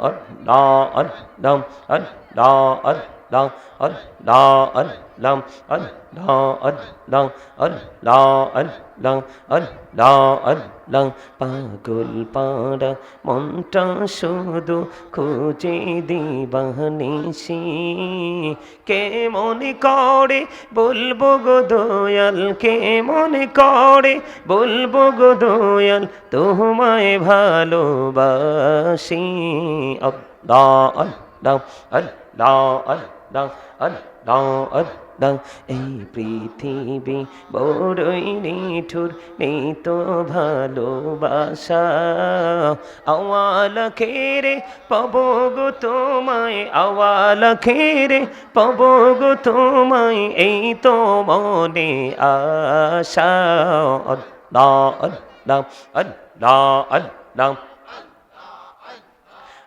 আর ডা আর ডম আর ডা আর la al la al lam al la al la al la al la al la al la পাগল পাড়া, মনটা শুধু খুঁজে দিবানিসি কে মনে করে বলব গো দয়াল? কে মনে করে বলব গো দয়াল? তোমায় ভালোবাসি। আল্লাহ আল্লাহ আল্লাহ আল্লাহ আল্লাহ আল্লাহ এই পৃথিবী বড়ই নিঠুর নেই তো ভালোবাসা আওয়াল খেরে পাব গো তোমায় আওয়াল খেরে পাব গো তোমায় এই তো মনে আশা আল্লাহ আল্লাহ আল্লাহ আল্লাহ Allah, Allah, Allah, Allah, Allah, Allah,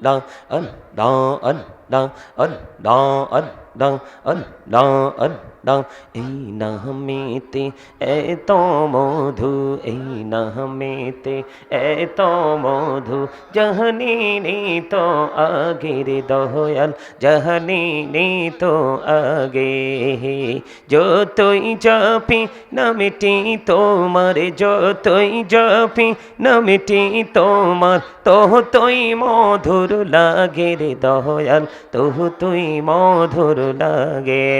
đan ấn đan ấn đan ấn đan ấn đan ấn. আল্লাহ আল্লাহ এই নামেতে এত মধু এই নামেতে এত মধু জহনি নি তো আগের দয়াল জহনি নি তো আগে যতই জপি নামটি তোমার যতই জপি নামটি তোমার তোহ তুই মধুর লাগে রে দয়াল তুই মধুর লাগে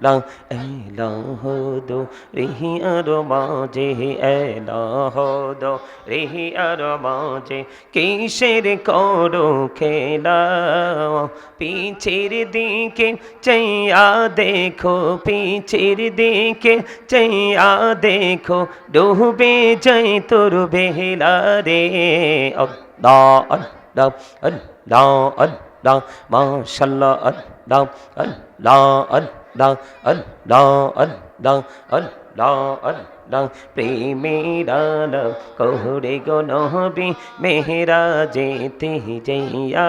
আল্লাহ এলাহ দো রিহি আর মাঝে এলাহ দো রিহি আর মাঝে কিসের করো খেলা পিছের দিকে চাইয়া দেখো পিছের দিকে চাইয়া দেখো ডুবে যাই তোর বেহলা রে আল্লাহ আল্লাহ আল্লাহ আল্লাহ মাশাল্লাহ đơ ấn đơ ấn. আল্লাহ আল্লাহ আল্লাহ আল্লাহ প্রেমের আলম কোহরে গো নহবি মেহরা যেতে যাইয়া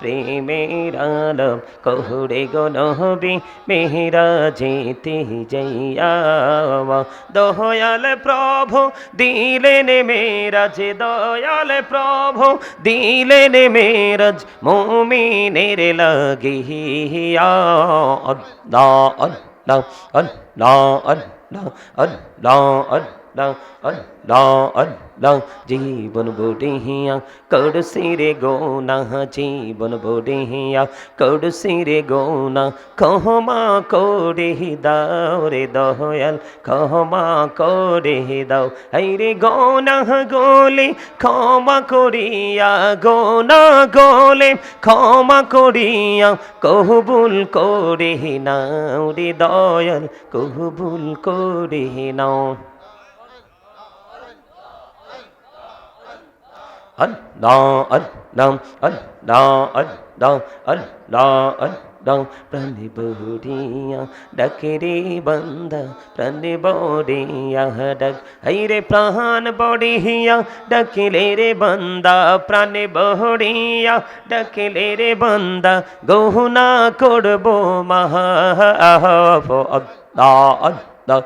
প্রেমের আলম কোহরে গো নহবি মেহরা যেতে যাইয়া দয়াল প্রভু দিলেন মেরাজ দয়াল প্রভু দিলেন মেরাজ মুমিনের লাগিয়া la ấn la ấn la ấn la ấn আল্লাহ আল্লাহ আল্লাহ জীবন বুড়িয়া করছি রে গোনা জীবন বুড়িয়া করছি রে গোনা কহমা করে দাও রে দয়াল কহমা করে দাও হাই রে গোনা গোলে ক্ষমা করিয়া গোনা গোলে ক্ষমা করিয়া কহবুল করে নাও রে দয়াল কহবুল করে নাও Allah, Allah, Allah, Allah, Allah, Allah, প্রাণে বহরিয়া ডাকে রে বান্দা প্রাণে বড়িয়া ডাক হাইরে প্রাণ বড়িয়া ডাকিলে রে বান্দা প্রাণে বহরিয়া ডাকিলে রে বান্দা গহনা করব মাহা আল্লাহ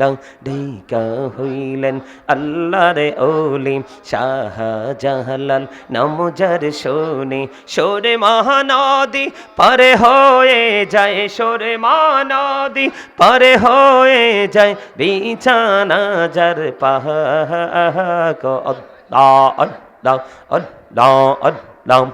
ডাং ঢিকা হইলেন আল্লাহ রে ওলি শাহজাহালাল নাম যার শোনে সোরে মহানদী পরে হয়ে যায় সোরে মহানদী পরে হয়ে যায় বিছানা যার পাহা ক অদ্দা অদ্দা অদ্দা অদ্দাম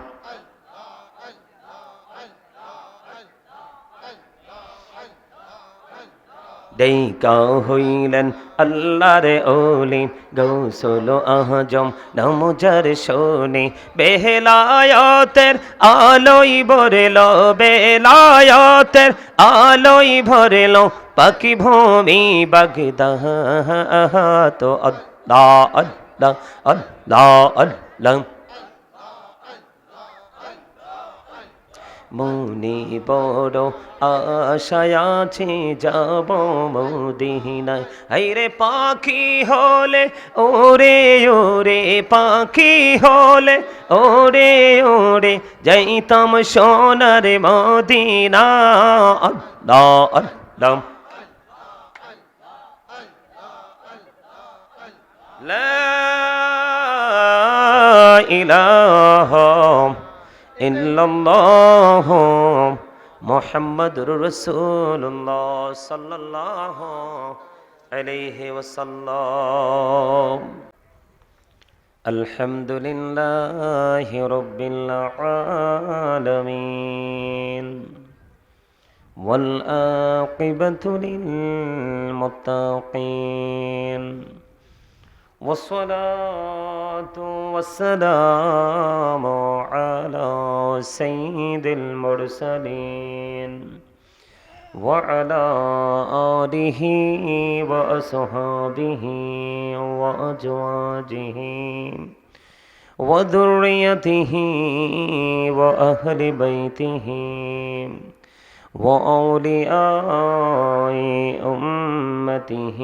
দেইকা হইলেন আল্লাহর ওলি, গৌসল আহজম নমজার শোনে, বেহলায়তের আলোই ভরেল, বেলায়তের আলোই ভরেল, পাখি ভূমি বাগদাহ, তো আল্লাহ আল্লাহ আল্লাহ আল্লাহ। মনে বড় আশায় আছে যাব মদিনায় হাইরে পাখি হলে ওরে ওরে পাখি হলে ওরে ওরে যাইতাম সোনার মদিনা আল্লাহ আল্লাহ لا إله إلا الله محمد رسول الله صلى الله عليه وسلم. الحمد لله رب العالمين. والعاقبة للمتقين. والصلاة والسلام على سيد المرسلين وعلى آله وأصحابه وأزواجه وذريته وأهل بيته وأولياء أمته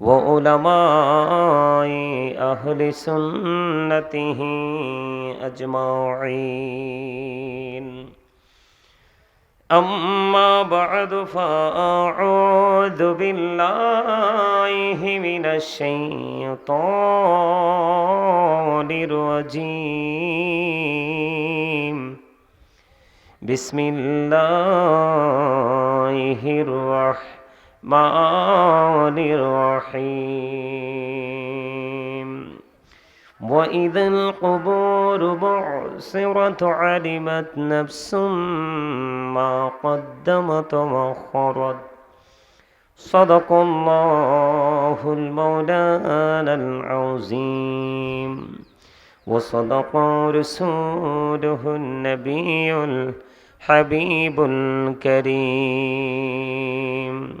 وعلماء أهل سنته أجمعين أما بعد فأعوذ بالله من الشيطان الرجيم بسم الله الرحمن الرحمن الرحيم. وإذا القبور بعصرت علمت نفس ما قدمت وأخرت. صدق الله المولانا العظيم. وصدق رسوله النبي الحبيب الكريم.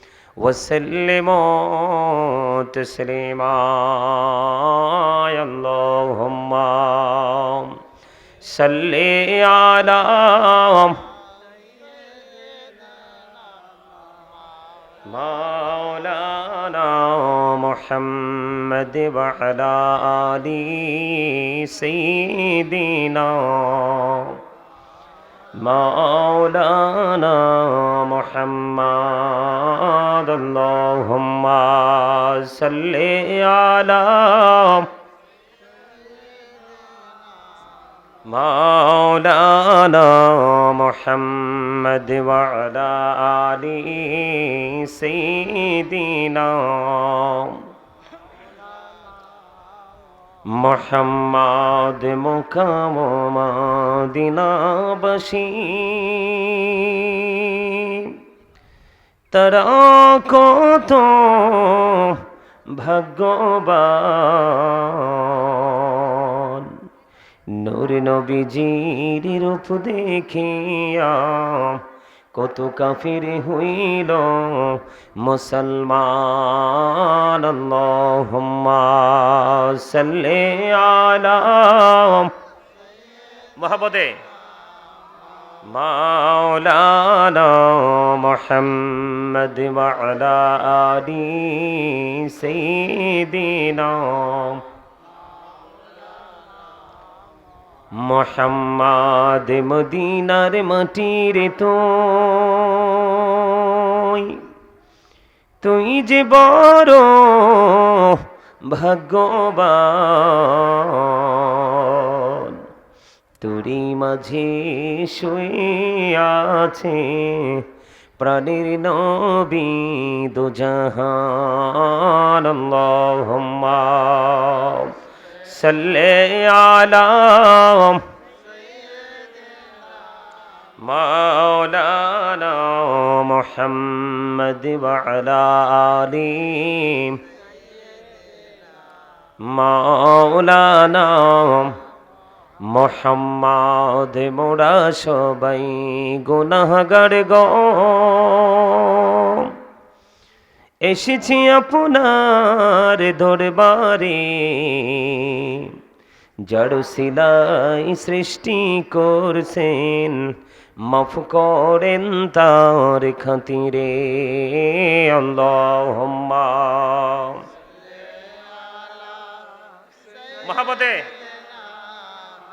وسلموا تسليما اللهم صل على مولانا محمد وعلى آل سيدنا مولانا محمد محمد اللهم صل على مولانا محمد وعلى آل سيدنا محمد مقام مدينة بشير তারা কত ভাগ্যবান। নূর নবীজির রূপ দেখিয়া কত কাফির হইল মুসলমান। আল্লাহুম্মা মুহাম্মদ ওয়া আলা আলি সাইয়্যিদিনা মোহাম্মদ মদিনার মাটির তো তুই যে বড় ভাগ্যবান। তুরি মাঝে শুয়ে প্রাণীর নবী দু জাহান আল্লাহুম্মা সাল্লি আলা مولانا محمد وعلى آله مولانا মোহাম্মদ মোরা সবাই গুনাহগার গ। এসেছি আপনার দরবারে জড় সিলাই সৃষ্টি করছেন, মাফ করেন তার খাতিরে। মহাবতে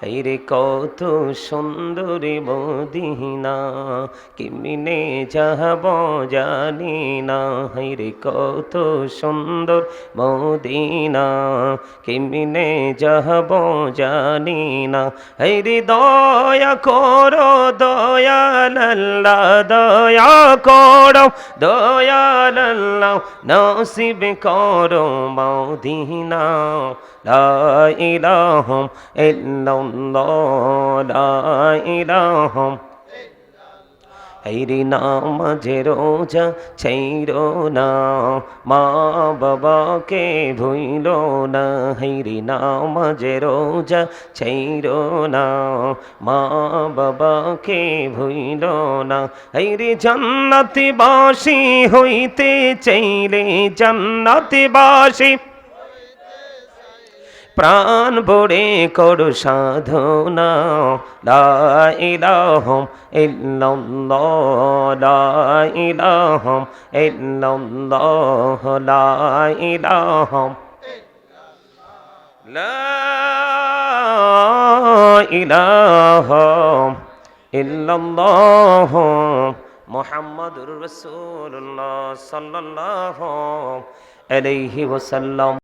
রে কত সুন্দরী মদিনা কেমনে যাহব জানি না রে কত সুন্দর মদিনা কেমনে যাহব জানি না রে দয়া করো দয়াল্লা দয়া করো দয়াল্লা নসিব করো মদিনা লা ইলাহা ইল্লাল্লাহ, লা ইলাহা হেরি নামাজে রোজা ছাইরো না, মা বাবাকে ভুইল না। হেরি নামাজে রোজা ছাইরো না, মা বাবাকে ভুইল না। হেরি জান্নাতি বাসি হইতে চাইলে জান্নাতি বাসি প্রাণ ভরে করো সাধনা। লা ইলাহম ইলাহম ইল্লাল্লাহ, লা ইলাহম লা ইলাহম ইল্লাল্লাহ মুহাম্মাদুর রাসূলুল্লাহ সাল্লাল্লাহু আলাইহি ওয়াসাল্লাম।